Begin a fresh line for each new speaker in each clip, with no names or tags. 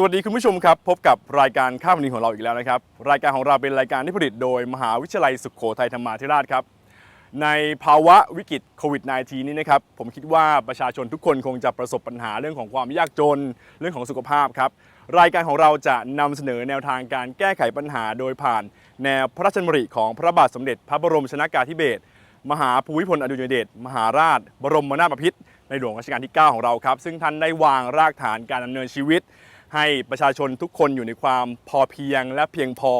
สวัสดีคุณผู้ชมครับ พบกับรายการข้ามวันนี้ของเราอีกแล้วนะครับ รายการของเราเป็นรายการที่ผลิตโดยมหาวิทยาลัยสุขโขทัยธรรมาธิราชครับ ในภาวะวิกฤตโควิด -19 นี้นะครับ ผมคิดว่าประชาชนทุกคนคงจะประสบปัญหาเรื่องของความยากจนเรื่องของสุขภาพครับ รายการของเราจะนำเสนอแนวทางการแก้ไขปัญหาโดยผ่าน แนวพระราชดำริของพระบาทสมเด็จ พระบรมชนากาธิเบศรมหาภูมิพลอดุลยเดชมหาราช บรมนาถบพิตรในหลวงรัชกาลที่ 9 ของเราครับซึ่งท่านได้วางรากฐานการดำเนินชีวิต ให้ประชาชนทุกคนอยู่ในความพอเพียงและเพียงพอ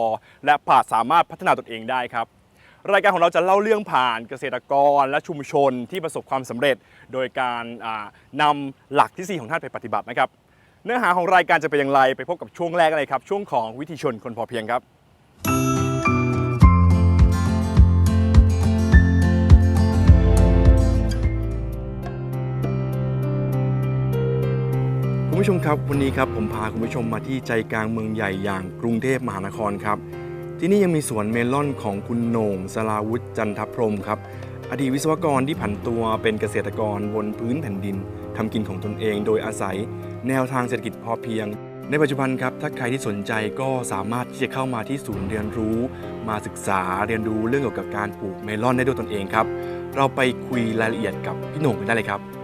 และผ่าสามารถพัฒนาตนเองได้ครับ รายการของเราจะเล่าเรื่องผ่านเกษตรกรและชุมชนที่ประสบความสำเร็จ โดยการนำนำหลักที่ 4 ของท่านไปปฏิบัตินะครับ เนื้อหาของรายการจะเป็นอย่างไรไปพบกับช่วงแรกเลยครับ ช่วงของวิถีชนคนพอเพียงครับ ผู้ชมครับวันนี้ครับผมพาคุณผู้ชมมาที่ใจกลางเมืองใหญ่อย่างกรุงเทพมหานครครับ ที่นี่ยังมีสวนเมลอนของคุณโหน่งสลาวุฒิจันทพรหมครับ อดีตวิศวกรที่ผันตัวเป็นเกษตรกรบนพื้นแผ่นดินทำกินของตนเองโดยอาศัยแนวทางเศรษฐกิจพอเพียง ในปัจจุบันครับถ้าใครที่สนใจก็สามารถที่จะเข้ามาที่ศูนย์เรียนรู้ มาศึกษาเรียนรู้เรื่องเกี่ยวกับการปลูกเมลอนได้ด้วยตนเองครับเราไปคุยรายละเอียดกับพี่โหน่งกันได้เลยครับ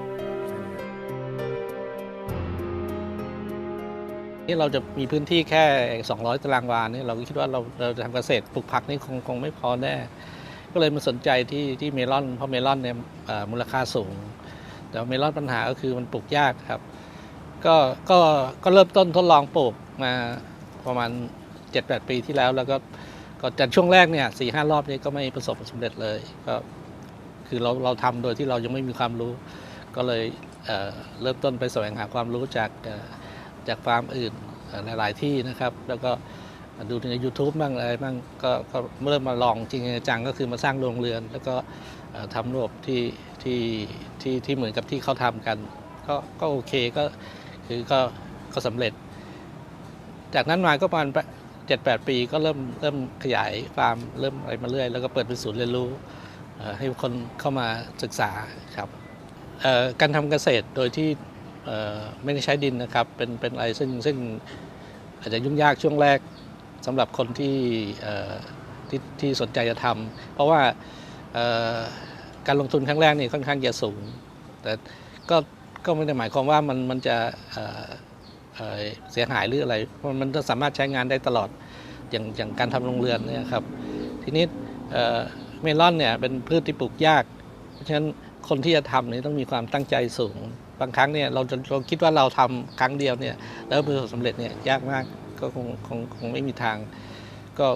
นี่เราจะมีพื้นที่แค่ 200 ตารางวาเนี่ยเราก็คิดว่าเราเราจะทำเกษตรปลูกผักนี่คงคงไม่พอแน่ ก็เลยมาสนใจที่ที่เมลอน เพราะเมลอนเนี่ยอ่อมูลค่าสูง แต่เมลอนปัญหาก็คือมันปลูกยากครับ ก็ก็ก็เริ่มต้นทดลองปลูกมาประมาณ 7-8 ปีที่แล้ว แล้วก็ก็จากช่วงแรกเนี่ยสี่ห้ารอบนี้ก็ไม่ประสบความสำเร็จเลยก็คือเราเราทำโดยที่เรายังไม่มีความรู้ ก็เลยเอ่อเริ่มต้นไปแสวงหาความรู้จาก จากฟาร์มอื่นหลาย ๆ ที่นะครับ แล้วก็ดูใน YouTube บ้างอะไรบ้างก็ก็เริ่มมาลองจริงจังก็คือมาสร้างโรงเรือน แล้วก็ทำระบบที่ที่ที่ที่เหมือนกับที่เขาทำกัน ก็ก็โอเคก็คือก็ก็สำเร็จ จากนั้นมาก็ประมาณเจ็ดแปดปีก็เริ่มเริ่มขยายฟาร์มเริ่มอะไรมาเรื่อย แล้วก็เปิดเป็นศูนย์เรียนรู้ให้คนเข้ามาศึกษาครับการทำเกษตรโดยที่ ไม่ได้ใช้ดินนะครับ เป็นเป็นอะไรซึ่งซึ่งอาจจะยุ่งยากช่วงแรกสำหรับคนที่ที่ที่สนใจจะทำเพราะว่าการลงทุนครั้งแรกนี่ค่อนข้างจะสูง แต่ก็ก็ไม่ได้หมายความว่ามันมันจะเสียหายหรืออะไร มันก็สามารถใช้งานได้ตลอดอย่างอย่างการทำโรงเรือนเนี่ยครับ ทีนี้เมลอนเนี่ยเป็นพืชที่ปลูกยาก เพราะฉะนั้นคนที่จะทำนี่ต้องมีความตั้งใจสูง บางครั้งเนี่ยเราจะเราคิดว่าเราทำครั้งเดียวเนี่ยแล้วประสบสำเร็จเนี่ยยากมากก็คงคงคงไม่มีทาง ก็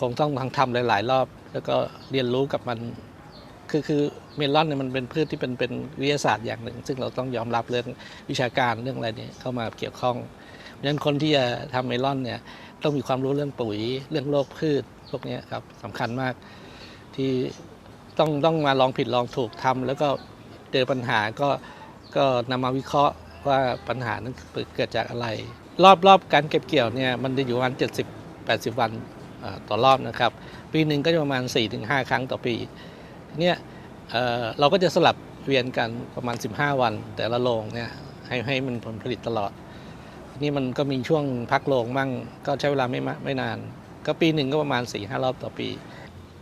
คงต้องทำทำหลาย ๆ รอบ แล้วก็เรียนรู้กับมัน คือคือเมลอนเนี่ยมันเป็นพืชที่เป็นเป็นวิทยาศาสตร์อย่างหนึ่ง ซึ่งเราต้องยอมรับเรื่องวิชาการเรื่องอะไรเนี่ยเข้ามาเกี่ยวข้องเพราะฉะนั้นคนที่จะทำเมลอนเนี่ยต้องมีความรู้เรื่องปุ๋ยเรื่องโรคพืชพวกนี้ครับสำคัญมากที่ต้องต้องมาลองผิดลองถูกทำแล้วก็เจอปัญหาก็ ก็นำมาวิเคราะห์ว่าปัญหานั้นเกิดจากอะไร รอบรอบการเก็บเกี่ยวเนี่ยมันจะอยู่ประมาณ 70 80 วันต่อรอบนะครับ ปีหนึ่งก็จะประมาณ 4-5 ครั้งต่อปีเนี่ยเเราก็จะสลับเวียนกันประมาณ 15 วัน แต่ละโรงเนี่ยให้ให้มันผลผลิตตลอด นี่มันก็มีช่วงพักโรงบ้างก็ใช้เวลาไม่ไม่นาน ก็ปีหนึ่งก็ประมาณ 4-5 รอบต่อปี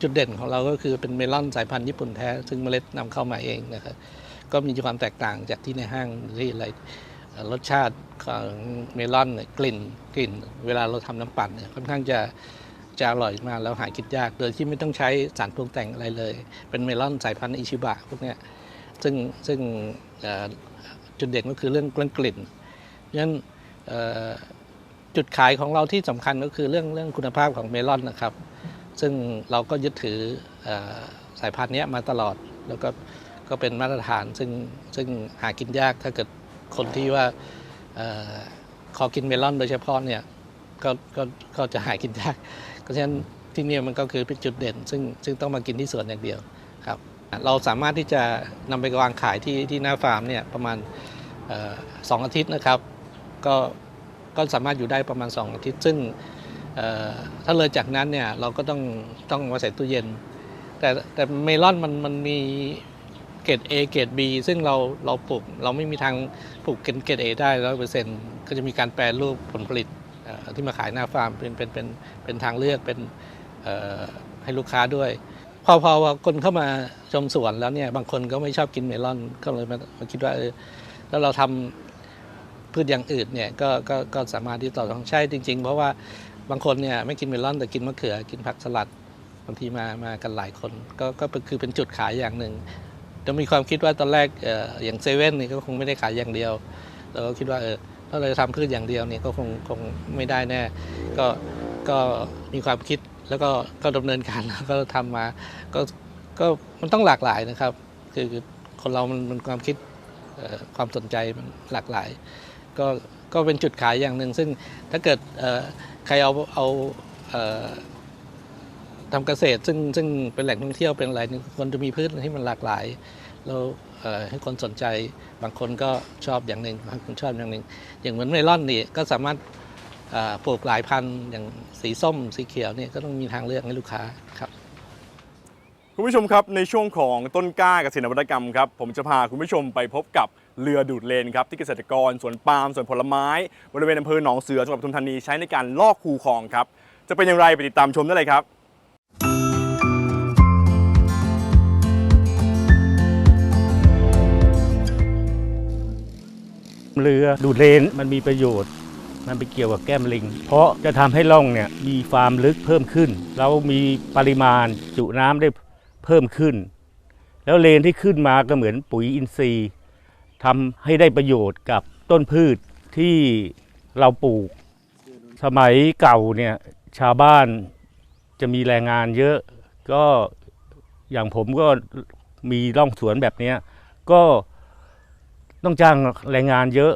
จุดเด่นของเราก็คือเป็นเมลอนสายพันธุ์ญี่ปุ่นแท้ ซึ่งเมล็ดนำเข้ามาเองนะครับ ก็มีความแตกต่างจากที่ในห้างที่อะไรรสชาติของเมลอนเนี่ยกลิ่นกลิ่น เวลาเราทำน้ำปั่นเนี่ยค่อนข้างจะจะอร่อยมากแล้วหากินยาก โดยที่ไม่ต้องใช้สารปรุงแต่งอะไรเลย เป็นเมลอนสายพันธุ์อิชิบะพวกเนี้ยซึ่งซึ่งจุดเด่นก็คือเรื่องกลิ่นนั้นจุดขายของเราที่สำคัญก็คือเรื่องเรื่องคุณภาพของเมลอนนะครับ ซึ่งเราก็ยึดถืออสายพันธุ์นี้มาตลอดแล้วก็ ก็เป็นมาตรฐานซึ่งซึ่งหากินยากถ้าเกิดคนที่ว่าออขอกินเมลอนโดยเฉพาะเนี่ยก็ก็ก็จะหากินยากเพราะฉะนั้นที่นี่มันก็คือเป็นจุดเด่น ซึ่งซึ่งต้องมากินที่สวนอย่างเดียวครับเราสามารถที่จะนำไปวางขายที่ที่หน้าฟาร์มเนี่ยประมาณออสองอาทิตย์นะครับก็ก็สามารถอยู่ได้ประมาณ 2 อาทิตย์ ซึ่งถ้าเลยจากนั้นเนี่ยเราก็ต้องต้องมาใส่ตู้เย็น แต่แต่เมลอนมันมันมี เกรด A เกรด B ซึ่งเราเราปลูกเราไม่มีทางปลูกเกรดเกรด A ได้ร้อยเปอร์เซ็นต์ก็จะมีการแปรรูปผลผลิตที่มาขายหน้าฟาร์มเป็นเป็นเป็นเป็นทางเลือกเป็นให้ลูกค้าด้วย พอพอคนเข้ามาชมสวนแล้วเนี่ยบางคนก็ไม่ชอบกินเมลอนก็เลยมามาคิดว่าแล้วเราทำพืชอย่างอื่นเนี่ยก็ก็ก็สามารถที่ต่อรองใช่จริง ๆ เพราะว่าบางคนเนี่ยไม่กินเมลอนแต่กินมะเขือกินผักสลัดบางทีมามากันหลายคนก็ก็คือเป็นจุดขายอย่างหนึ่ง จะมีความคิดว่าตอนแรกอย่างเซเว่นนี่ก็คงไม่ได้ขายอย่างเดียวเราก็คิดว่าเออถ้าเราจะทำพืชอย่างเดียวนี่ก็คงคงไม่ได้แน่ ก็ก็มีความคิดแล้วก็ก็ดำเนินการแล้วก็ทำมา ก็ก็มันต้องหลากหลายนะครับ คือคนเรามันมันความคิดความสนใจมันหลากหลาย ก็ก็เป็นจุดขายอย่างหนึ่งซึ่งถ้าเกิดใครเอาเอา ทำเกษตรซึ่งซึ่งเป็นแหล่งท่องเที่ยวเป็นอะไรหนึงควรจะมีพืชที่มันหลากหลายแล้วให้คนสนใจบางคนก็ชอบอย่างหนึ่งบางคนชอบอย่างหนึ่งอย่างเหมือนเมลอนนี่ก็สามารถปลูกหลายพันธุ์อย่างสีส้มสีเขียวเนี่ยก็ต้องมีทางเลือกให้ลูกค้าครับ
คุณผู้ชมครับในช่วงของต้นกล้าเกษตรนวัตกรรมครับผมจะพาคุณผู้ชมไปพบกับเรือดูดเลนครับที่เกษตรกรสวนปาล์มสวนผลไม้ บริเวณอำเภอหนองเสือจังหวัดปทุมธานีใช้ในการลอกคูคลองครับจะเป็นอย่างไรไปติดตามชมได้เลยครับ
เรือดูดเลนมันมีประโยชน์ มันไปเกี่ยวกับแก้มลิง เพราะจะทำให้ร่องเนี่ยมีความลึกเพิ่มขึ้น แล้วมีปริมาณจุน้ำได้เพิ่มขึ้น แล้วเลนที่ขึ้นมาก็เหมือนปุ๋ยอินทรีย์ทำให้ได้ประโยชน์กับต้นพืชที่เราปลูก สมัยเก่าเนี่ยชาวบ้านจะมีแรงงานเยอะ ก็อย่างผมก็มีร่องสวนแบบนี้ก็ ต้องจ้างแรงงานเยอะ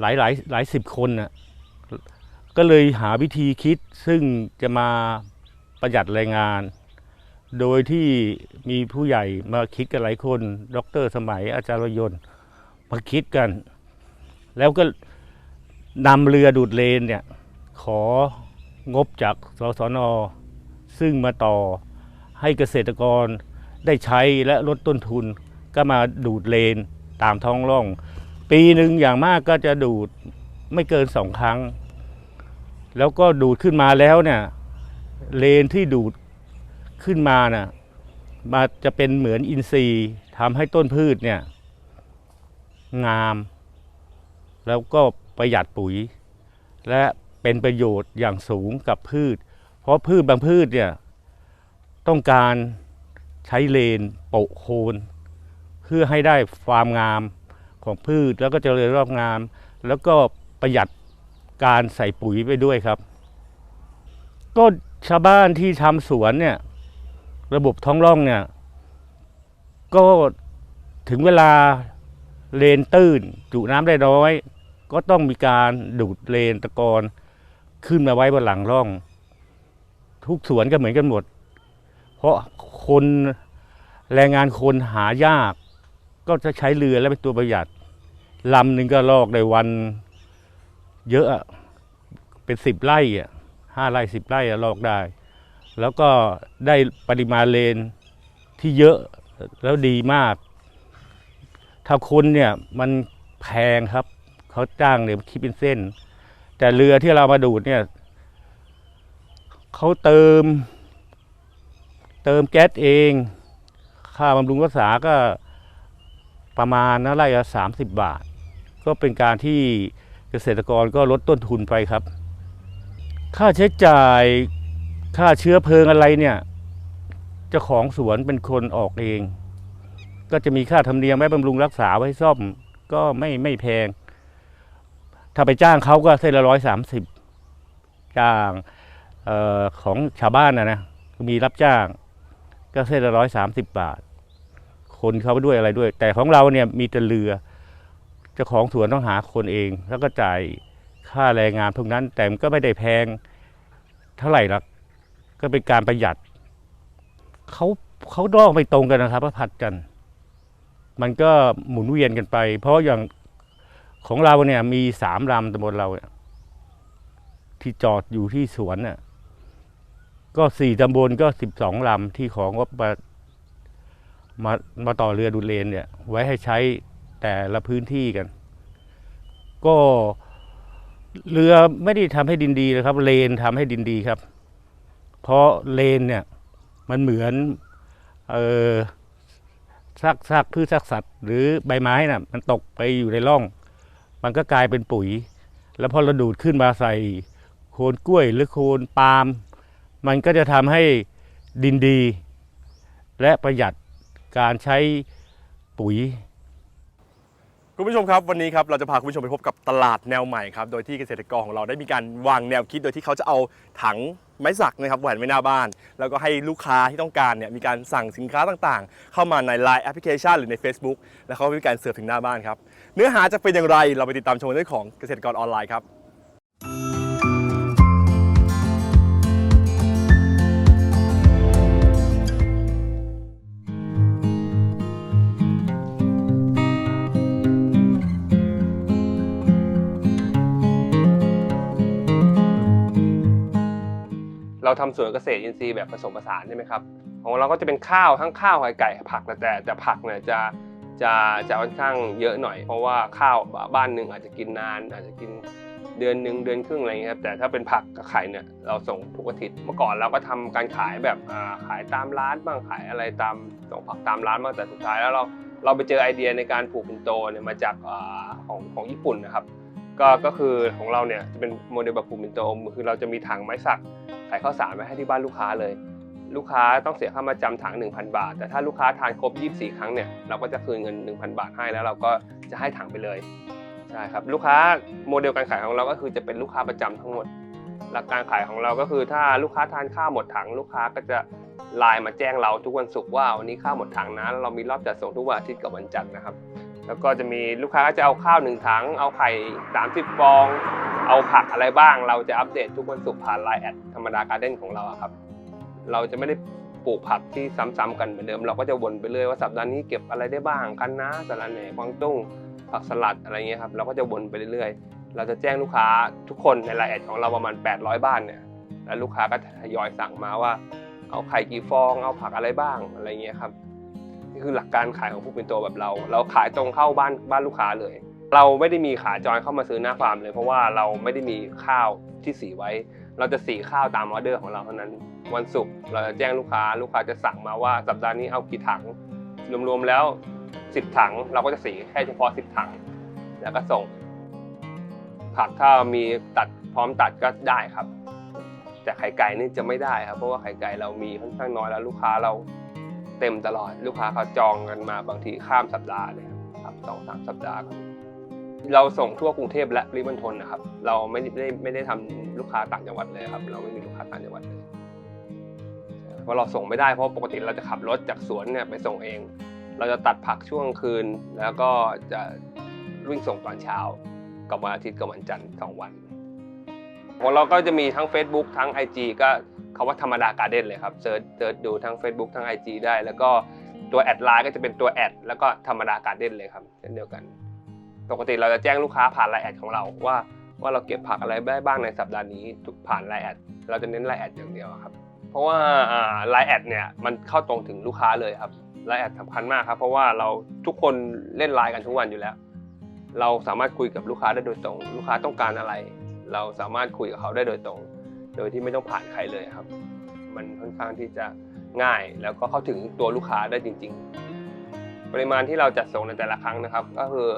หลายหลายหลายสิบคนน่ะก็เลยหาวิธีคิดซึ่งจะมาประหยัดแรงงาน โดยที่มีผู้ใหญ่มาคิดกันหลายคน ดรสมัยอาจารย์ยนต์มาคิดกัน แล้วก็นำเรือดูดเลนเนี่ยของบจากสสน ซึ่งมาต่อให้เกษตรกรได้ใช้และลดต้นทุนก็มาดูดเลน ตามท้องร่อง ปีหนึ่งอย่างมากก็จะดูดไม่เกินสองครั้ง แล้วก็ดูดขึ้นมาแล้วเนี่ยเลนที่ดูดขึ้นมาน่ะมาจะเป็นเหมือนอินทรีย์ทำให้ต้นพืชเนี่ย งาม แล้วก็ประหยัดปุ๋ย และเป็นประโยชน์อย่างสูงกับพืช เพราะพืชบางพืชเนี่ย ต้องการใช้เลนโปะโคน เพื่อให้ได้ความงามของพืชแล้วก็เจริญรอบงาม แล้วก็ประหยัดการใส่ปุ๋ยไปด้วยครับ ก็ชาวบ้านที่ทำสวนเนี่ยระบบท้องร่องเนี่ยก็ถึงเวลาเลนตื้นจุน้ำได้น้อย ก็ต้องมีการดูดเลนตะกอนขึ้นมาไว้บนหลังร่อง ทุกสวนก็เหมือนกันหมด เพราะคนแรงงานคนหายาก ก็จะใช้เรือแล้วเป็นตัวประหยัดลำหนึ่งก็ลอกได้วัน เยอะเป็นสิบไร่อะห้าไร่สิบไร่ลอกได้ แล้วก็ได้ปริมาณเลนที่เยอะแล้วดีมาก ถ้าคนเนี่ยมันแพงครับ เขาจ้างเนี่ยคิดเป็นเส้น แต่เรือที่เรามาดูดเนี่ยเขาเติม เติมแก๊สเอง ค่าบำรุงรักษาก็ ประมาณนะไร่ละสามสิบบาท ก็เป็นการที่เกษตรกรก็ลดต้นทุนไปครับ ค่าใช้จ่ายค่าเชื้อเพลิงอะไรเนี่ยเจ้าของสวนเป็นคนออกเอง ก็จะมีค่าธรรมเนียมไว้บำรุงรักษาไว้ซ่อมก็ไม่ไม่แพง ถ้าไปจ้างเขาก็เส้นละร้อยสามสิบจ้างออของชาวบ้านนะนะมีรับจ้างก็เส้นละร้อยสามสิบบาท คนเขาไปด้วยอะไรด้วย แต่ของเราเนี่ยมีแต่เรือเจ้าของสวนต้องหาคนเอง แล้วก็จ่ายค่าแรงงานพวกนั้น แต่มันก็ไม่ได้แพงเท่าไหร่หรอกก็เป็นการประหยัดเขาเขาดอกไม่ตรงกันนะครับผัดกัน มันก็หมุนเวียนกันไป เพราะอย่างของเราเนี่ยมีสามลำตำบลเราเนี่ยที่จอดอยู่ที่สวนน่ะก็สี่ตำบลก็สิบสองลำที่ของงบ มามาต่อเรือดูดเลนเนี่ยไว้ให้ใช้แต่ละพื้นที่กัน ก็เรือไม่ได้ทำให้ดินดีนะครับ เลนทำให้ดินดีครับ เพราะเลนเนี่ยมันเหมือนเออซากซากพืชซากสัตว์ หรือใบไม้น่ะมันตกไปอยู่ในร่อง มันก็กลายเป็นปุ๋ย แล้วพอเราดูดขึ้นมาใส่โคนกล้วยหรือโคนปาล์มมันก็จะทำให้ดินดี และประหยัด การใช้ปุ๋ย
คุณผู้ชมครับวันนี้ครับเราจะพาคุณผู้ชมไปพบกับตลาดแนวใหม่ครับโดยที่เกษตรกรของเราได้มีการวางแนวคิดโดยที่เขาจะเอาถังไม้สักนะครับแหวนไว้หน้าบ้าน แล้วก็ให้ลูกค้าที่ต้องการเนี่ยมีการสั่งสินค้าต่างๆ เข้ามาใน Line แอปพลิเคชันหรือใน Facebook แล้วเขาก็มีการเสิร์ฟถึงหน้าบ้านครับเนื้อหาจะเป็นอย่างไรเราไปติดตามชมกันได้ของเกษตรกรออนไลน์ครับ
เราทำสวนเกษตรอินทรีย์แบบผสมผสานใช่ไหมครับของเราก็จะเป็นข้าวทั้งข้าวไข่ไก่ผักแต่แต่ผักเนี่ยจะจะจะค่อนข้างเยอะหน่อย เพราะว่าข้าวบ้านหนึ่งอาจจะกินนาน อาจจะกินเดือนหนึ่งเดือนครึ่งอะไรอย่างเงี้ยครับแต่ถ้าเป็นผักกับไข่เนี่ยเราส่งทุกอาทิตย์เมื่อก่อนเราก็ทำการขายแบบขายตามร้านบ้างขายอะไรตามส่งผักตามร้านบ้างแต่สุดท้ายแล้วเราเราไปเจอไอเดียในการปลูกปิ่นโตเนี่ยมาจากอของของญี่ปุ่นนะครับก็ก็คือของเราเนี่ยจะเป็นโมเดลแบบปลูกปิ่นโตคือเราจะมีถังไม้สัก ขายข้าวสารไว้ให้ที่บ้านลูกค้าเลย ลูกค้าต้องเสียค่ามาจำถัง 1,000 บาท แต่ถ้าลูกค้าทานครบ 24 ครั้งเนี่ยเราก็จะคืนเงิน 1,000 บาทให้แล้วเราก็จะให้ถังไปเลยใช่ครับลูกค้าโมเดลการขายของเราก็คือจะเป็นลูกค้าประจำทั้งหมด หลักการขายของเราก็คือถ้าลูกค้าทานข้าวหมดถัง ลูกค้าก็จะไลน์มาแจ้งเราทุกวันศุกร์ว่าวันนี้ข้าวหมดถังนะเรามีรอบจัดส่งทุกวันอาทิตย์กับวันจันทร์นะครับ แล้วก็จะมีลูกค้าก็จะเอาข้าวหนึ่งถัง เอาไข่ 30 ฟอง เอาผักอะไรบ้าง เราจะอัปเดตทุกวันศุกร์ผ่านไลน์แอดธรรมดาการ์เด้นของเราครับ เราจะไม่ได้ปลูกผักที่ซ้ำๆกันเหมือนเดิม เราก็จะวนไปเรื่อยว่าสัปดาห์นี้เก็บอะไรได้บ้างกันนะสาระแหน่กวางตุ้งผักสลัดอะไรเงี้ยครับเราก็จะวนไปเรื่อยๆ เราจะแจ้งลูกค้าทุกคนในไลน์แอดของเราประมาณ 800 บ้านเนี่ยแล้วลูกค้าก็ทยอยสั่งมาว่า เอาไข่กี่ฟองเอาผักอะไรบ้างอะไรเงี้ยครับนี่คือหลักการขายของผู้เป็นตัวแบบเรา เราขายตรงเข้าบ้านบ้านลูกค้าเลย เราไม่ได้มีขาจรเข้ามาซื้อหน้าฟาร์มเลย เพราะว่าเราไม่ได้มีข้าวที่สีไว้ เราจะสีข้าวตามออเดอร์ของเราเท่านั้น วันศุกร์เราจะแจ้งลูกค้า ลูกค้าจะสั่งมาว่าสัปดาห์นี้เอากี่ถัง รวมๆแล้ว 10 ถัง เราก็จะสีแค่เฉพาะ 10 ถัง แล้วก็ส่ง ผักถ้ามีตัดพร้อมตัดก็ได้ครับ แต่ไข่ไก่นี่จะไม่ได้ครับ เพราะว่าไข่ไก่เรามีค่อนข้างน้อยแล้วลูกค้าเราเต็มตลอด ลูกค้าเขาจองกันมาบางทีข้ามสัปดาห์เลยครับสองสามสัปดาห์ครับ เราส่งทั่วกรุงเทพและปริมณฑลนะครับ เราไม่ได้ไม่ได้ไม่ได้ทำลูกค้าต่างจังหวัดเลยครับ เราไม่มีลูกค้าต่างจังหวัดเลยเพราะเราส่งไม่ได้เพราะปกติเราจะขับรถจากสวนเนี่ยไปส่งเอง เราจะตัดผักช่วงคืน แล้วก็จะวิ่งส่งตอนเช้ากับวันอาทิตย์กับวันจันทร์สองวันของเราก็จะมีทั้ง Facebook ทั้ง IG ก็คำว่าธรรมดาการ์เด้นเลยครับเซิร์ชเซิร์ชดูทั้ง Facebook ทั้ง IG ได้ แล้วก็ตัวแอดไลน์ก็จะเป็นตัวแอดแล้วก็ธรรมดาการ์เด้นเลยครับเช่นเดียวกัน ปกติเราจะแจ้งลูกค้าผ่านไลน์แอดของเราว่าว่าเราเก็บผักอะไรได้บ้างในสัปดาห์นี้ทุกผ่านไลน์แอดเราจะเน้นไลน์แอดอย่างเดียวครับ เพราะว่าไลน์แอดเนี่ยมันเข้าตรงถึงลูกค้าเลยครับไลน์แอดสำคัญมากครับเพราะว่าเราทุกคนเล่นไลน์กันทุกวันอยู่แล้ว เราสามารถคุยกับลูกค้าได้โดยตรง ลูกค้าต้องการอะไร เราสามารถคุยกับเขาได้โดยตรง โดยที่ไม่ต้องผ่านใครเลยครับ มันค่อนข้างที่จะง่ายแล้วก็เข้าถึงตัวลูกค้าได้จริง ๆ ปริมาณที่เราจัดส่งในแต่ละครั้งนะครับ ก็คือ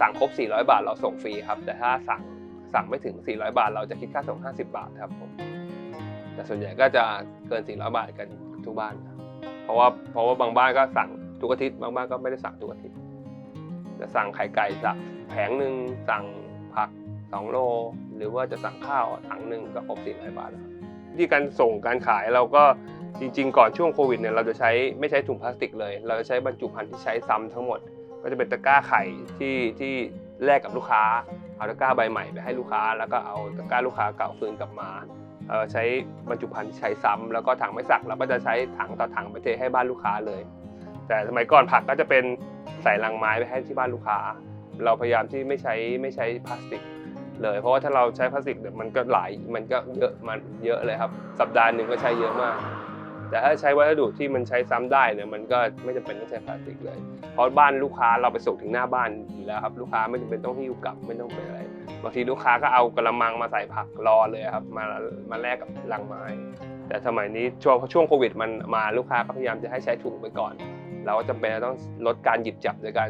สั่งครบ 400 บาทเราส่งฟรีครับ แต่ถ้าสั่งสั่งไม่ถึง 400 บาท เราจะคิดค่าส่ง 50 บาทครับผมแต่ส่วนใหญ่ก็จะเกิน 400 บาทกันทุกบ้านครับเพราะว่าเพราะว่าบางบ้านก็สั่งทุกอาทิตย์บางบ้านก็ไม่ได้สั่งทุกอาทิตย์จะสั่งไข่ไก่สักแผงหนึ่งสั่งผัก 2 โล หรือว่าจะสั่งข้าวถังหนึ่งก็ครบ 400 บาทแล้วครับที่การส่งการขายเราก็จริง ๆ ก่อนช่วงโควิดเนี่ยเราจะใช้ไม่ใช้ถุงพลาสติกเลย เราจะใช้บรรจุภัณฑ์ที่ใช้ซ้ำทั้งหมด ก็จะเป็นตะกร้าไข่ที่ที่แลกกับลูกค้า เอาตะกร้าใบใหม่ไปให้ลูกค้า แล้วก็เอาตะกร้าลูกค้าเก่าคืนกลับมาเอ่อใช้บรรจุภัณฑ์ที่ใช้ซ้ำแล้วก็ถังไม่สักเราก็จะใช้ถังต่อถังไปเทให้บ้านลูกค้าเลย แต่สมัยก่อนผักก็จะเป็นใส่ลังไม้ไปให้ที่บ้านลูกค้า เราพยายามที่ไม่ใช้ไม่ใช้พลาสติกเลย เพราะว่าถ้าเราใช้พลาสติกเนี่ยมันก็หลายมันก็เยอะมันเยอะเลยครับ สัปดาห์หนึ่งก็ใช้เยอะมาก แต่ถ้าใช้วัสดุที่มันใช้ซ้ำได้เนี่ยมันก็ไม่จำเป็นต้องใช้พลาสติกเลย เพราะบ้านลูกค้าเราไปส่งถึงหน้าบ้านอยู่แล้วครับลูกค้าไม่จำเป็นต้องหิ้วกลับไม่ต้องเป็นอะไรบางทีลูกค้าก็เอากระมังมาใส่ผักรอเลยครับมามาแลกกับลังไม้ แต่สมัยนี้ช่วงช่วงโควิดมันมาลูกค้าก็พยายามจะให้ใช้ถุงไปก่อน เราก็จำเป็นจะต้องลดการหยิบจับโดยการ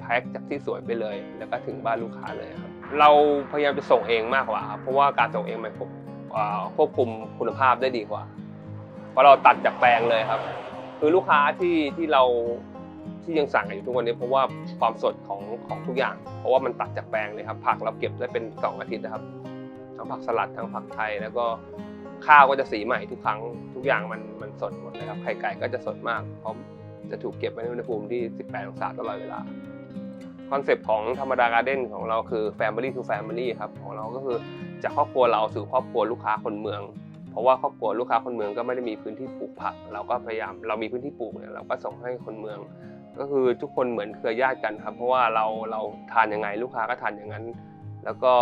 แพ็คจากที่สวยไปเลย แล้วก็ถึงบ้านลูกค้าเลยครับเราพยายามจะส่งเองมากกว่าครับเพราะว่าการส่งเองมันควบคุมคุณภาพได้ดีกว่า เพราะเราตัดจากแปลงเลยครับ คือลูกค้าที่ที่เราที่ยังสั่งอยู่ทุกวันนี้เพราะว่าความสดของของทุกอย่าง เพราะว่ามันตัดจากแปลงเลยครับ ผักเราเก็บได้เป็นสองอาทิตย์นะครับ ทั้งผักสลัดทั้งผักไทยแล้วก็ข้าวก็จะสีใหม่ทุกครั้งทุกอย่างมันมันสดหมดเลยครับไข่ไก่ก็จะสดมากเพราะจะถูกเก็บไว้ในอุณหภูมิที่ 18 องศาตลอดเวลาคอนเซปต์ของธรรมดาการ์เด้นของเราคือ Family to Family ครับของเราก็คือจากครอบครัวเราสู่ครอบครัวลูกค้าคนเมือง เพราะว่าครอบครัวลูกค้าคนเมืองก็ไม่ได้มีพื้นที่ปลูกผัก เราก็พยายามเรามีพื้นที่ปลูกเนี่ยเราก็ส่งให้คนเมือง ก็คือทุกคนเหมือนเครือญาติกันครับ เพราะว่าเราเราทานยังไงลูกค้าก็ทานอย่างนั้น แล้วก็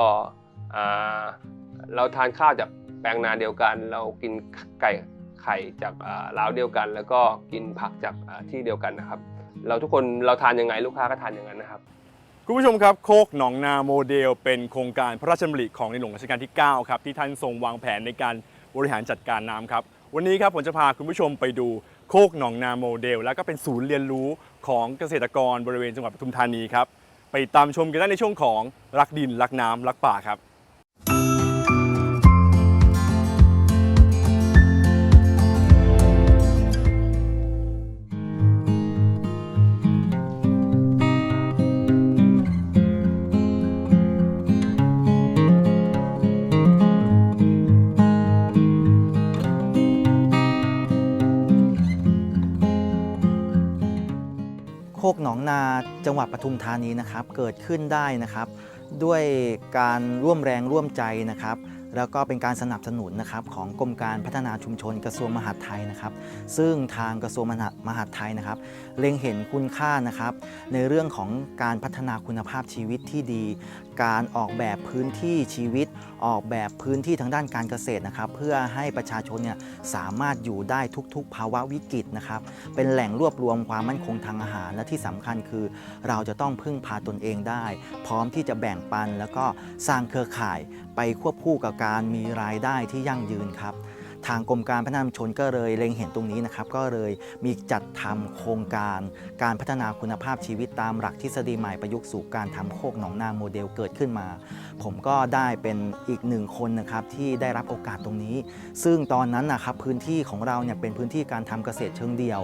เราทานข้าวจากแปลงนาเดียวกัน เรากินไก่ไข่จากอ่าร้าวเดียวกัน แล้วก็กินผักจากที่เดียวกันนะครับ เราทุกคนเราทานยังไงลูกค้าก็ทานอย่างนั้นนะครับ
คุณผู้ชมครับโคกหนองนาโมเดล เป็นโครงการพระราชดำริของในหลวงรัชกาลที่ 9 ครับ ที่ท่านทรงวางแผนในการ บริหารจัดการน้ำครับ วันนี้ครับผมจะพาคุณผู้ชมไปดูโคกหนองนาโมเดล แล้วก็เป็นศูนย์เรียนรู้ของเกษตรกรบริเวณจังหวัดปทุมธานีครับ ไปตามชมกันได้ในช่วงของรักดินรักน้ำรักป่าครับ
จังหวัดปทุมธานีนะครับเกิดขึ้นได้นะครับ ด้วยการร่วมแรงร่วมใจนะครับ แล้วก็เป็นการสนับสนุนนะครับของกรมการพัฒนาชุมชนกระทรวงมหาดไทยนะครับ ซึ่งทางกระทรวงมหามหาดไทยนะครับ เล็งเห็นคุณค่านะครับ ในเรื่องของการพัฒนาคุณภาพชีวิตที่ดี การออกแบบพื้นที่ชีวิต ออกแบบพื้นที่ทางด้านการเกษตรนะครับเพื่อให้ประชาชนเนี่ยสามารถอยู่ได้ทุกๆ ภาวะวิกฤตนะครับเป็นแหล่งรวบรวมความมั่นคงทางอาหาร และที่สำคัญคือ เราจะต้องพึ่งพาตนเองได้ พร้อมที่จะแบ่งปัน แล้วก็สร้างเครือข่ายไปควบคู่กับการมีรายได้ที่ยั่งยืนครับ ทางกรมการพัฒนาชุมชนก็เลยเล็งเห็นตรงนี้นะครับ ก็เลยมีจัดทำโครงการการพัฒนาคุณภาพชีวิตตามหลักทฤษฎีใหม่ประยุกต์สู่การทำโคกหนองนาโมเดลเกิดขึ้นมา ผมก็ได้เป็นอีกหนึ่งคนนะครับที่ได้รับโอกาสตรงนี้ ซึ่งตอนนั้นนะครับพื้นที่ของเราเนี่ยเป็นพื้นที่การทำเกษตรเชิงเดี่ยว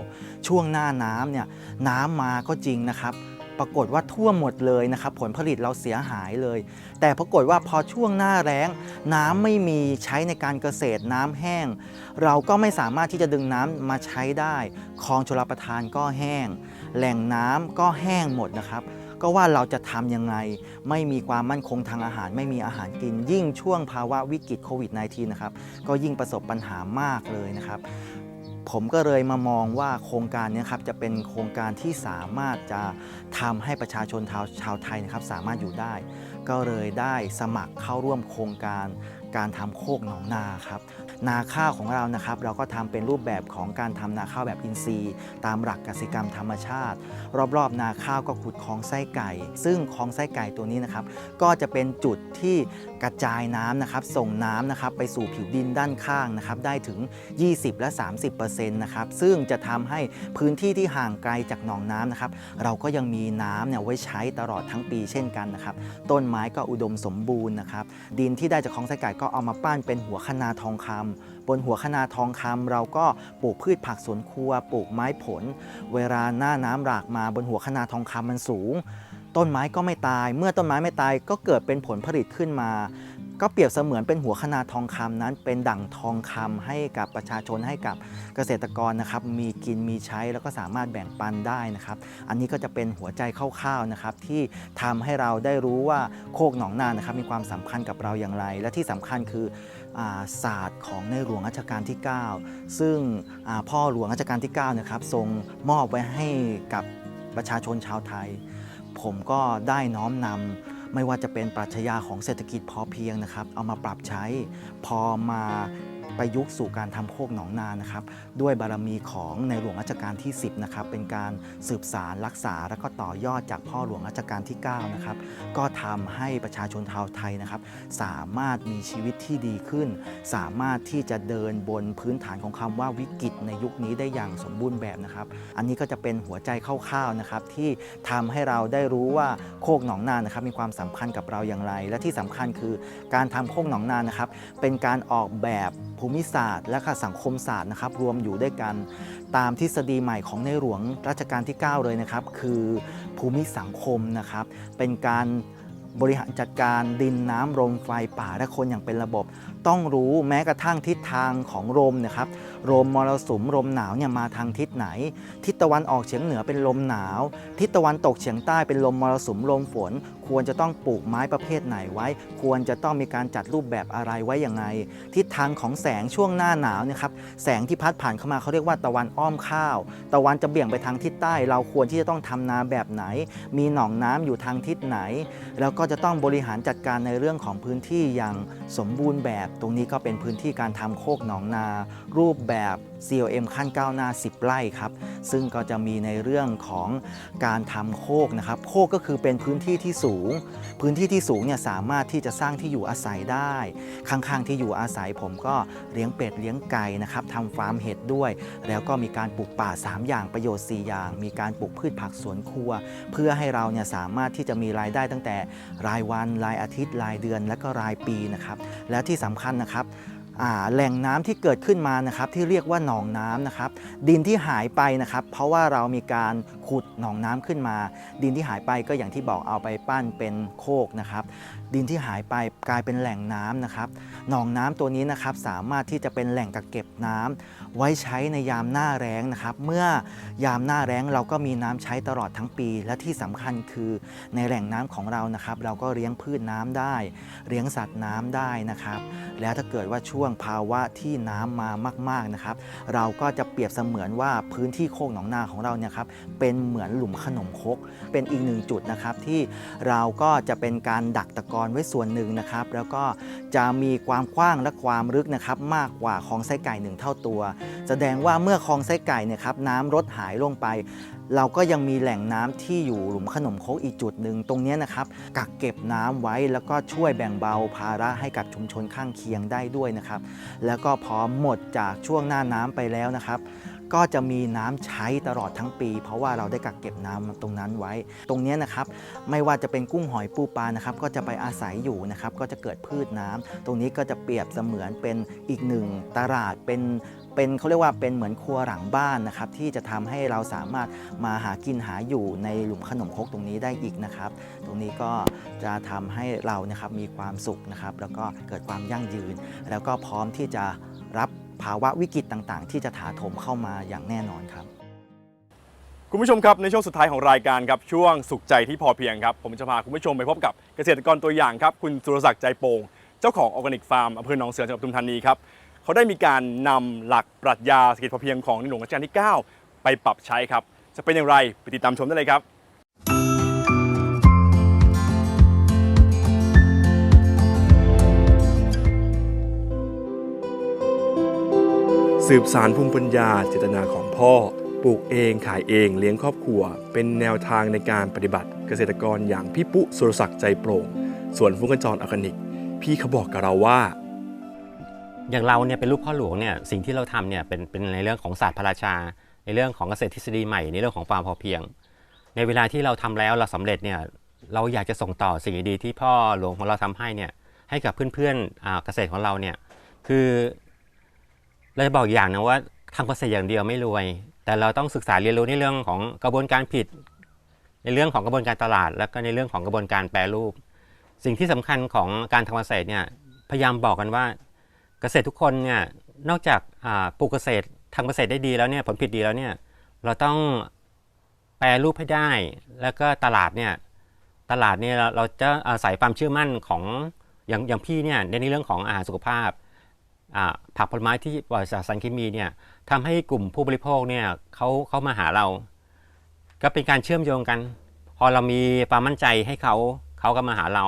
ช่วงหน้าน้ำเนี่ยน้ำมาก็จริงนะครับ ปรากฏว่าท่วมหมดเลยนะครับผลผลิตเราเสียหายเลย แต่ปรากฏว่าพอช่วงหน้าแล้ง น้ำไม่มีใช้ในการเกษตรน้ำแห้ง เราก็ไม่สามารถที่จะดึงน้ำมาใช้ได้คลองชลประทานก็แห้ง แหล่งน้ำก็แห้งหมดนะครับก็ว่าเราจะทำยังไงไม่มีความมั่นคงทางอาหาร ไม่มีอาหารกินยิ่งช่วงภาวะวิกฤตโควิด -19 นะครับก็ยิ่งประสบปัญหามากเลยนะครับ ผมก็เลยมามองว่าโครงการนี้ครับจะเป็นโครงการที่สามารถจะทำให้ประชาชนชาวชาวไทยนะครับสามารถอยู่ได้ ก็เลยได้สมัครเข้าร่วมโครงการการทำโคกหนองนาครับนาข้าวของเรานะครับ เราก็ทำเป็นรูปแบบของการทำนาข้าวแบบอินทรีย์ ตามหลักกสิกรรมธรรมชาติ รอบๆ นาข้าวก็ขุดคลองไส้ไก่ ซึ่งคลองไส้ไก่ตัวนี้นะครับ ก็จะเป็นจุดที่ กระจายน้ำนะครับส่งน้ำนะครับไปสู่ผิวดินด้านข้างนะครับได้ถึง 20 และ 30%นะครับซึ่งจะทำให้พื้นที่ที่ห่างไกลจากหนองน้ำนะครับเราก็ยังมีน้ำเนี่ยไว้ใช้ตลอดทั้งปีเช่นกันนะครับต้นไม้ก็อุดมสมบูรณ์นะครับดินที่ได้จากคลองไส้ไก่ก็เอามาปั้นเป็นหัวคะนาทองคำ บนหัวคะนาทองคำเราก็ปลูกพืชผักสวนครัว ปลูกไม้ผล เวลาหน้าน้ำหลากมาบนหัวคะนาทองคำมันสูง ต้นไม้ก็ไม่ตาย เมื่อต้นไม้ไม่ตายก็เกิดเป็นผลผลิตขึ้นมา ก็เปรียบเสมือนเป็นหัวคะนาทองคำนั้น เป็นดั่งทองคำให้กับประชาชนให้กับเกษตรกรนะครับ มีกินมีใช้แล้วก็สามารถแบ่งปันได้นะครับ อันนี้ก็จะเป็นหัวใจคร่าวๆนะครับที่ทำให้เราได้รู้ว่าโคกหนองนานะครับมีความสำคัญกับเราอย่างไร และที่สำคัญคือ ศาสตร์ของในหลวงรัชกาลที่ 9 ซึ่งพ่อหลวงรัชกาลที่9นะครับทรงมอบไว้ให้กับประชาชนชาวไทย ผมก็ได้น้อมนำไม่ว่าจะเป็นปรัชญาของเศรษฐกิจพอเพียงนะครับ เอามาปรับใช้พอมา ประยุกต์สู่การทำโคกหนองนานะครับด้วยบารมีของในหลวงรัชกาลที่ 10นะครับเป็นการสืบสารรักษาและก็ต่อยอดจากพ่อหลวงรัชกาลที่9นะครับก็ทำให้ประชาชนชาวไทยนะครับสามารถมีชีวิตที่ดีขึ้น สามารถที่จะเดินบนพื้นฐานของคำว่าวิกฤตในยุคนี้ได้อย่างสมบูรณ์แบบนะครับ อันนี้ก็จะเป็นหัวใจคร่าวๆนะครับที่ทำให้เราได้รู้ว่าโคกหนองนานะครับมีความสำคัญกับเราอย่างไร และที่สำคัญคือการทำโคกหนองนานะครับเป็นการออกแบบ ภูมิศาสตร์ และก็สังคมศาสตร์นะครับ รวมอยู่ด้วยกันตามทฤษฎีใหม่ของในหลวงรัชกาลที่ 9 เลยนะครับ คือภูมิสังคมนะครับ เป็นการบริหารจัดการดินน้ำลมไฟป่าและคนอย่างเป็นระบบ ต้องรู้แม้กระทั่งทิศทางของลมนะครับ ลมมรสุมลมหนาวเนี่ยมาทางทิศไหน ทิศตะวันออกเฉียงเหนือเป็นลมหนาว ทิศตะวันตกเฉียงใต้เป็นลมมรสุมลมฝน ควรจะต้องปลูกไม้ประเภทไหนไว้ ควรจะต้องมีการจัดรูปแบบอะไรไว้อย่างไง ทิศทางของแสงช่วงหน้าหนาวเนี่ยครับแสงที่พัดผ่านเข้ามาเขาเรียกว่าตะวันอ้อมข้าว ตะวันจะเบี่ยงไปทางทิศใต้ เราควรที่จะต้องทำนาแบบไหน มีหนองน้ำอยู่ทางทิศไหน แล้วก็จะต้องบริหารจัดการในเรื่องของพื้นที่อย่างสมบูรณ์แบบ ตรงนี้ก็เป็นพื้นที่การทำโคกหนองนา รูปแบบ CLM ขั้นก้าวหน้า 10 ไร่ครับ ซึ่งก็จะมีในเรื่องของการทำโคกนะครับ โคกก็คือเป็นพื้นที่ที่สูง พื้นที่ที่สูงเนี่ยสามารถที่จะสร้างที่อยู่อาศัยได้ ข้างๆที่อยู่อาศัยผมก็เลี้ยงเป็ดเลี้ยงไก่นะครับทำฟาร์มเห็ดด้วย แล้วก็มีการปลูกป่า 3 อย่างประโยชน์ 4 อย่าง มีการปลูกพืชผักสวนครัว เพื่อให้เราเนี่ยสามารถที่จะมีรายได้ตั้งแต่รายวันรายอาทิตย์ รายเดือน และก็รายปีนะครับ และที่สำคัญนะครับ แหล่งน้ำที่เกิดขึ้นมานะครับที่เรียกว่าหนองน้ำนะครับ ดินที่หายไปนะครับ เพราะว่าเรามีการขุดหนองน้ำขึ้นมา ดินที่หายไปก็อย่างที่บอกเอาไปปั้นเป็นโคกนะครับ ดินที่หายไปกลายเป็นแหล่งน้ำนะครับ หนองน้ำตัวนี้นะครับสามารถที่จะเป็นแหล่งกักเก็บน้ำไว้ใช้ในยามหน้าแล้งนะครับ เมื่อยามหน้าแล้งเราก็มีน้ำใช้ตลอดทั้งปี และที่สำคัญคือในแหล่งน้ำของเรานะครับ เราก็เลี้ยงพืชน้ำได้ เลี้ยงสัตว์น้ำได้นะครับ แล้วถ้าเกิดว่าช่วงภาวะที่น้ำมามากๆนะครับ เราก็จะเปรียบเสมือนว่าพื้นที่โคกหนองนาของเราเนี่ยครับเป็นเหมือนหลุมขนมครกเป็นอีกหนึ่งจุดนะครับที่เราก็จะเป็นการดักตะกอนไว้ส่วนหนึ่งนะครับ แล้วก็จะมีความกว้างและความลึกนะครับมากกว่าคลองไส้ไก่หนึ่งเท่าตัว แสดงว่าเมื่อคลองไส้ไก่เนี่ยครับน้ำลดหายลงไป เราก็ยังมีแหล่งน้ำที่อยู่หลุมขนมโคกอีกจุดหนึ่งตรงนี้นะครับ กักเก็บน้ำไว้แล้วก็ช่วยแบ่งเบาภาระให้กับชุมชนข้างเคียงได้ด้วยนะครับ แล้วก็พอหมดจากช่วงหน้าน้ำไปแล้วนะครับก็จะมีน้ำใช้ตลอดทั้งปี เพราะว่าเราได้กักเก็บน้ำตรงนั้นไว้ ตรงนี้นะครับ ไม่ว่าจะเป็นกุ้งหอยปูปลานะครับ ก็จะไปอาศัยอยู่นะครับ ก็จะเกิดพืชน้ำตรงนี้ก็จะเปรียบเสมือนเป็นอีกหนึ่งตลาดเป็น เป็นเขาเรียกว่าเป็นเหมือนครัวหลังบ้านนะครับที่จะทำให้เราสามารถมาหากินหาอยู่ในหลุมขนมครกตรงนี้ได้อีกนะครับ ตรงนี้ก็จะทำให้เรานะครับมีความสุขนะครับแล้วก็เกิดความยั่งยืน แล้วก็พร้อมที่จะรับภาวะวิกฤตต่างๆ ที่จะถาโถมเข้ามาอย่างแน่นอนครับ
คุณผู้ชมครับในช่วงสุดท้ายของรายการครับช่วงสุขใจที่พอเพียงครับผมจะพาคุณผู้ชมไปพบกับเกษตรกรตัวอย่างครับคุณสุรศักดิ์ใจโป่งเจ้าของออร์แกนิกฟาร์มอำเภอหนองเสือจังหวัดปทุมธานีครับ เขาได้มีการนำหลักปรัชญาเศรษฐกิจพอเพียงของในหลวงรัชกาลที่ 9 ไปปรับใช้ครับ จะเป็นอย่างไรไปติดตามชมได้เลยครับสืบสารภูมิปัญญาเจตนาของพ่อ ปลูกเองขายเองเลี้ยงครอบครัว เป็นแนวทางในการปฏิบัติเกษตรกรอย่างพี่ปุ๊สุรศักดิ์ใจโปร่งสวนฟุ้งกระจรออร์แกนิก พี่เขาบอกกับเราว่า
อย่างเราเนี่ยเป็นลูกพ่อหลวงเนี่ยสิ่งที่เราทำเนี่ยเป็นเป็นในเรื่องของศาสตร์พระราชา ในเรื่องของเกษตรทฤษฎีใหม่ในเรื่องของความพอเพียง ในเวลาที่เราทำแล้วเราสำเร็จเนี่ยเราอยากจะส่งต่อสิ่งดีที่พ่อหลวงของเราทำให้เนี่ยให้กับเพื่อนๆอ่าเกษตรของเราเนี่ยคือเราจะบอกอย่างนะว่าทำเกษตรอย่างเดียวไม่รวย แต่เราต้องศึกษาเรียนรู้ในเรื่องของกระบวนการผิด ในเรื่องของกระบวนการตลาด แล้วก็ในเรื่องของกระบวนการแปรรูป สิ่งที่สำคัญของการทำเกษตรเนี่ยพยายามบอกกันว่า เกษตรทุกคนเนี่ยนอกจากปลูกเกษตรทำเกษตรได้ดีแล้วเนี่ยผลผลิตดีแล้วเนี่ยเราต้องแปรรูปให้ได้ แล้วก็ตลาดเนี่ยตลาดเนี่ยเราจะอาศัยความเชื่อมั่นของอย่างอย่างพี่เนี่ยในเรื่องของอาหารสุขภาพผักผลไม้ที่ปลอดสารเคมีเนี่ยทำให้กลุ่มผู้บริโภคเนี่ยเขาเขามาหาเรา ก็เป็นการเชื่อมโยงกัน พอเรามีความมั่นใจให้เขาเขาก็มาหาเรา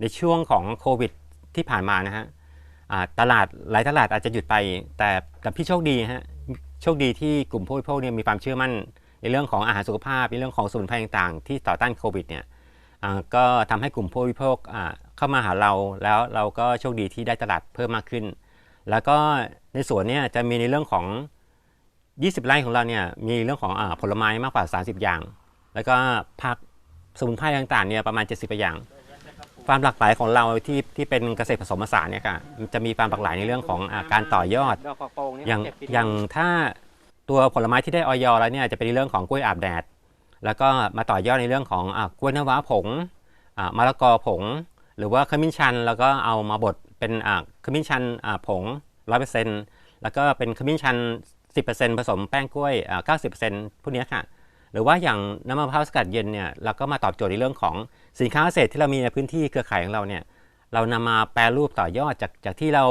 ในช่วงของโควิดที่ผ่านมานะฮะ ตลาดหลายตลาดอาจจะหยุดไป แต่กับพี่โชคดีฮะโชคดีที่กลุ่มผู้บริโภคเนี่ยมีความเชื่อมั่น ในเรื่องของอาหารสุขภาพในเรื่องของสมุนไพรต่างๆ ที่ต่อต้านโควิดเนี่ยก็ทำให้กลุ่มผู้บริโภคเข้ามาหาเราแล้วเราก็โชคดีที่ได้ตลาดเพิ่มมากขึ้น แล้วก็ในสวนเนี่ยจะมีในเรื่องของ 20 ไร่ของเราเนี่ยมีเรื่องของอผลไม้มากกว่า 30 อย่าง แล้วก็ผักสมุนไพรต่างๆเนี่ยประมาณ 70อย่าง ความหลากหลายของเราที่ที่เป็นเกษตรผสมผสานเนี่ยค่ะมันจะมีความหลากหลายในเรื่องของอาการต่อยอด อย่างอย่างถ้าตัวผลไม้ที่ได้ออยแล้วเนี่ยจะเป็นในเรื่องของกล้วยอาบแดด แล้วก็มาต่อยอดในเรื่องของอ่ากล้วยน้ำว้าผงอ่ามะละกอผง หรือว่าขมิ้นชัน แล้วก็เอามาบดเป็นอ่าขมิ้นชันอ่าผงร้อยเปอร์เซ็นต์แล้วก็เป็นขมิ้นชัน10%ผสมแป้งกล้วยอ่า90%พวกเนี้ยค่ะ หรือว่าอย่างน้ำมะพร้าวสกัดเย็นเนี่ยเราก็มาตอบโจทย์ในเรื่องของ สินค้าเกษตรที่เรามีในพื้นที่เครือข่ายของเราเนี่ยเรานำมาแปรรูปต่อยอดจากจากที่เรา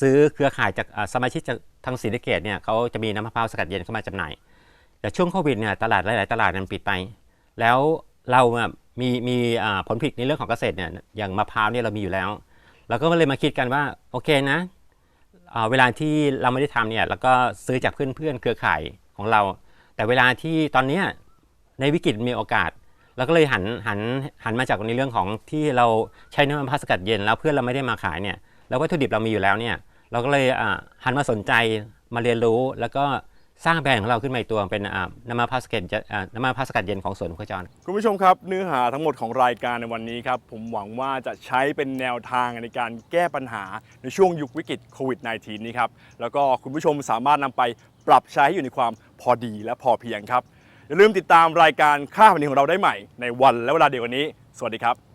ซื้อเครือข่ายจากสมาชิกจากทางศรีสะเกดเนี่ยเขาจะมีน้ำมะพร้าวสกัดเย็นเข้ามาจำหน่ายแต่ช่วงโควิดเนี่ยตลาดหลาย ๆ ตลาดมันปิดไป แล้วเราอะมีมีผลผลิตในเรื่องของเกษตรเนี่ยอย่างมะพร้าวเนี่ยเรามีอยู่แล้วเราก็เลยมาคิดกันว่าโอเคนะเวลาที่เราไม่ได้ทำเนี่ยเราก็ซื้อจากเพื่อนๆเครือข่ายของเรา แต่เวลาที่ตอนนี้ในวิกฤตมีโอกาส เราก็เลยหันหันหันมาจากในเรื่องของที่เราใช้น้ำมันพร้าสกัดเย็น แล้วเพื่อนเราไม่ได้มาขายเนี่ยแล้ววัตถุดิบเรามีอยู่แล้วเนี่ยเราก็เลยหันมาสนใจมาเรียนรู้ แล้วก็สร้างแบรนด์ของเราขึ้นมาอีกตัวเป็นน้ำมันพร้าสกัดเย็นอ่าน้ำมันพร้าสกัดเย็นของสวนขจร
คุณผู้ชมครับ เนื้อหาทั้งหมดของรายการในวันนี้ครับ ผมหวังว่าจะใช้เป็นแนวทางในการแก้ปัญหาในช่วงยุควิกฤตโควิด -19 นี้ครับแล้วก็คุณผู้ชมสามารถนำไปปรับใช้ให้อยู่ในความพอดีและพอเพียงครับ อย่าลืมติดตามรายการค่าพันธุ์ของเราได้ใหม่ในวันและเวลาเดียวกันนี้ สวัสดีครับ